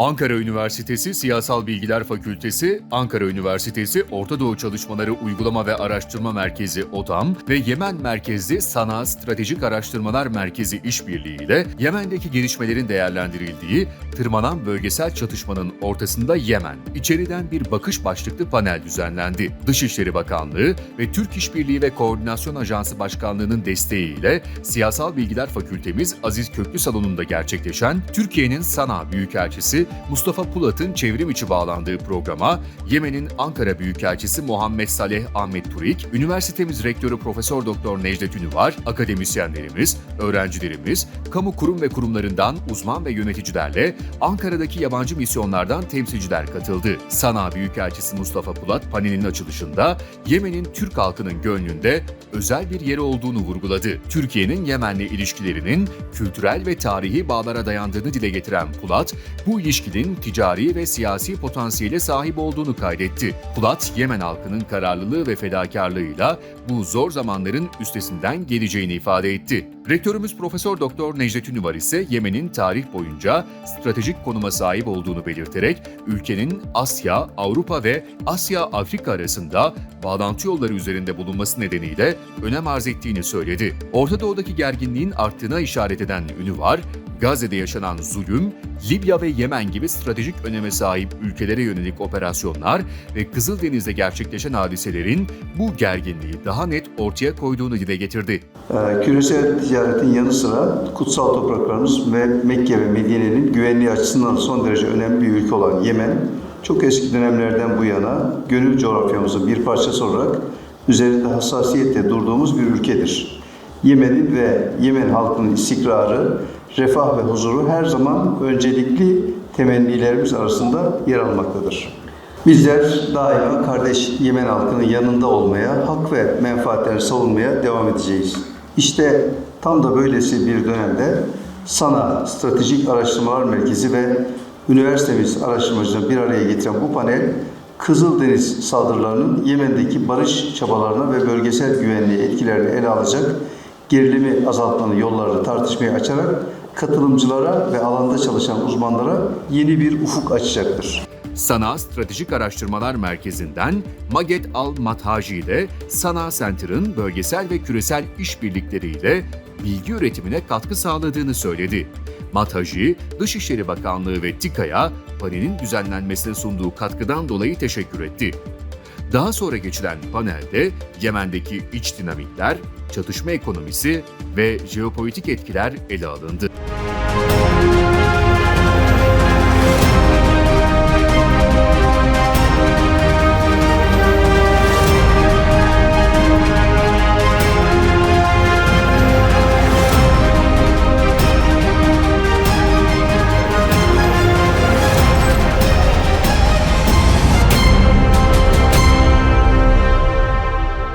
Ankara Üniversitesi Siyasal Bilgiler Fakültesi, Ankara Üniversitesi Orta Doğu Çalışmaları Uygulama ve Araştırma Merkezi ODAM ve Yemen Merkezli Sana Stratejik Araştırmalar Merkezi İşbirliği ile Yemen'deki gelişmelerin değerlendirildiği tırmanan bölgesel çatışmanın ortasında Yemen, içeriden bir bakış başlıklı panel düzenlendi. Dışişleri Bakanlığı ve Türk İşbirliği ve Koordinasyon Ajansı Başkanlığı'nın desteğiyle Siyasal Bilgiler Fakültemiz Aziz Köklü Salonu'nda gerçekleşen Türkiye'nin Sana Büyükelçisi Mustafa Pulat'ın çevrim içi bağlandığı programa Yemen'in Ankara Büyükelçisi Muhammed Saleh Ahmet Turik, üniversitemiz rektörü Profesör Doktor Necdet Ünüvar, akademisyenlerimiz, öğrencilerimiz, kamu kurum ve kurumlarından uzman ve yöneticilerle Ankara'daki yabancı misyonlardan temsilciler katıldı. Sana Büyükelçisi Mustafa Pulat panelin açılışında Yemen'in Türk halkının gönlünde özel bir yeri olduğunu vurguladı. Türkiye'nin Yemen'le ilişkilerinin kültürel ve tarihi bağlara dayandığını dile getiren Pulat, bu ilişkinin ticari ve siyasi potansiyele sahip olduğunu kaydetti. Pulat, Yemen halkının kararlılığı ve fedakarlığıyla bu zor zamanların üstesinden geleceğini ifade etti. Rektörümüz Profesör Doktor Necdet Ünüvar ise Yemen'in tarih boyunca stratejik konuma sahip olduğunu belirterek ülkenin Asya, Avrupa ve Asya-Afrika arasında bağlantı yolları üzerinde bulunması nedeniyle önem arz ettiğini söyledi. Orta Doğu'daki gerginliğin arttığına işaret eden Ünüvar, Gazze'de yaşanan zulüm, Libya ve Yemen gibi stratejik öneme sahip ülkelere yönelik operasyonlar ve Kızıldeniz'de gerçekleşen hadiselerin bu gerginliği daha net ortaya koyduğunu dile getirdi. Ee, Küresel ticaretin yanı sıra kutsal topraklarımız ve Mekke ve Medine'nin güvenliği açısından son derece önemli bir ülke olan Yemen, çok eski dönemlerden bu yana gönül coğrafyamızın bir parçası olarak üzerinde hassasiyetle durduğumuz bir ülkedir. Yemen'in ve Yemen halkının istikrarı, refah ve huzuru her zaman öncelikli temennilerimiz arasında yer almaktadır. Bizler daima kardeş Yemen halkının yanında olmaya, hak ve menfaatlerini savunmaya devam edeceğiz. İşte tam da böylesi bir dönemde SANA Stratejik Araştırmalar Merkezi ve üniversitemiz araştırmacılarını bir araya getiren bu panel, Kızıldeniz saldırılarının Yemen'deki barış çabalarına ve bölgesel güvenliği etkilerini ele alacak, gerilimi azaltmanın yollarını tartışmaya açarak katılımcılara ve alanda çalışan uzmanlara yeni bir ufuk açacaktır. Sana Stratejik Araştırmalar Merkezi'nden Maget Al-Mathaji ile Sana Center'ın bölgesel ve küresel işbirlikleriyle bilgi üretimine katkı sağladığını söyledi. Mathaji, Dışişleri Bakanlığı ve TİKA'ya panelin düzenlenmesine sunduğu katkıdan dolayı teşekkür etti. Daha sonra geçilen panelde Yemen'deki iç dinamikler, çatışma ekonomisi ve jeopolitik etkiler ele alındı.